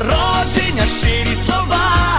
народження щирі слова,